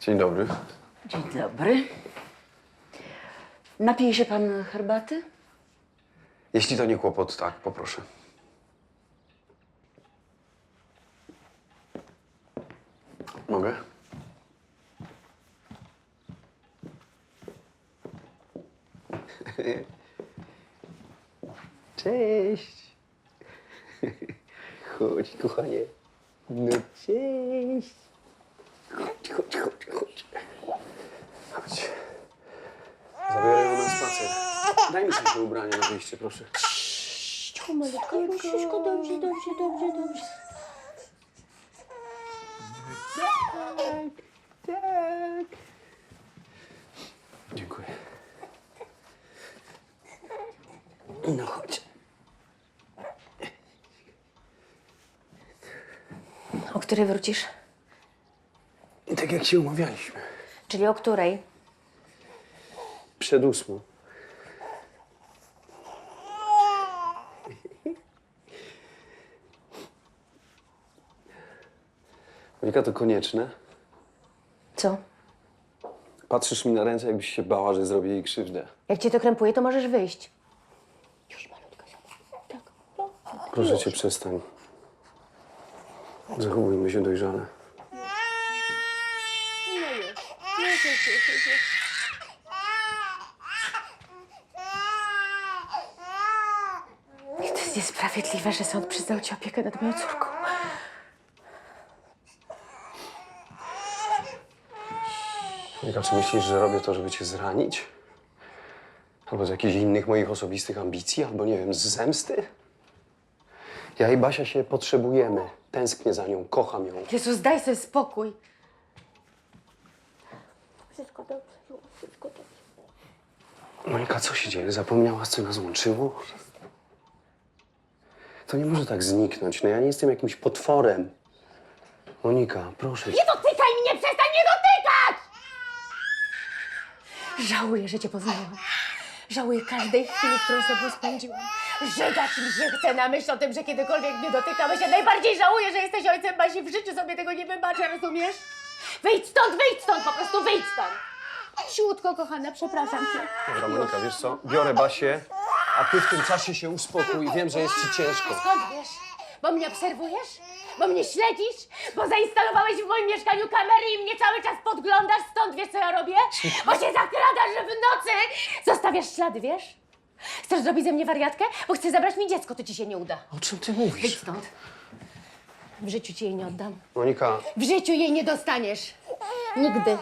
Dzień dobry. Dzień dobry. Napije się pan herbaty? Jeśli to nie kłopot, tak, poproszę. Mogę? Cześć. Chodź, kochanie. No cześć. Chodź, chodź, chodź, chodź. Chodź. Zabiorę ją na spacer. Ubrania na wyjście, proszę. Cicho, malutko, wszystko dobrze, dobrze, dobrze, dobrze. Tak. Dziękuję. No chodź. O której wrócisz? Tak jak się umawialiśmy. Czyli o której? Przed ósmą. Monika, to konieczne. Co? Patrzysz mi na ręce, jakbyś się bała, że zrobię jej krzywdę. Jak cię to krępuje, to możesz wyjść. Proszę cię, przestań. Zachowujmy się dojrzale. I to jest niesprawiedliwe, że sąd przyznał ci opiekę nad moją córką. Monika, czy myślisz, że robię to, żeby cię zranić? Albo z jakichś innych moich osobistych ambicji, albo nie wiem, z zemsty? Ja i Basia się potrzebujemy. Tęsknię za nią, kocham ją. Jezus, daj sobie spokój. Wszystko dobrze, wszystko dobrze. Monika, co się dzieje? Zapomniałaś, co nas łączyło? To nie może tak zniknąć. No ja nie jestem jakimś potworem. Monika, proszę cię. Nie dotykaj mnie, przestań nie dotykać! Żałuję, że cię poznałam. Żałuję każdej chwili, którą z tobą spędziłam. Żygać mi się chce na myśl o tym, że kiedykolwiek mnie dotykałeś. Ja najbardziej żałuję, że jesteś ojcem Basi. W życiu sobie tego nie wybaczę, rozumiesz? Wyjdź stąd, wyjdź stąd, po prostu wyjdź stąd. Siłutko, kochana, przepraszam cię. Dobra, Monika, wiesz co? Biorę Basię, a ty w tym czasie się uspokój. Wiem, że jest ci ciężko. Skąd wiesz? Bo mnie obserwujesz? Bo mnie śledzisz? Bo zainstalowałeś w moim mieszkaniu kamery i mnie cały czas podglądasz? Stąd wiesz, co ja robię? Bo się zakradasz, że w nocy zostawiasz ślady, wiesz? Chcesz zrobić ze mnie wariatkę? Bo chcesz zabrać mi dziecko, to ci się nie uda. O czym ty Wyjdź mówisz? stąd. W życiu ci jej nie oddam. Monika, W życiu jej nie dostaniesz. Nigdy.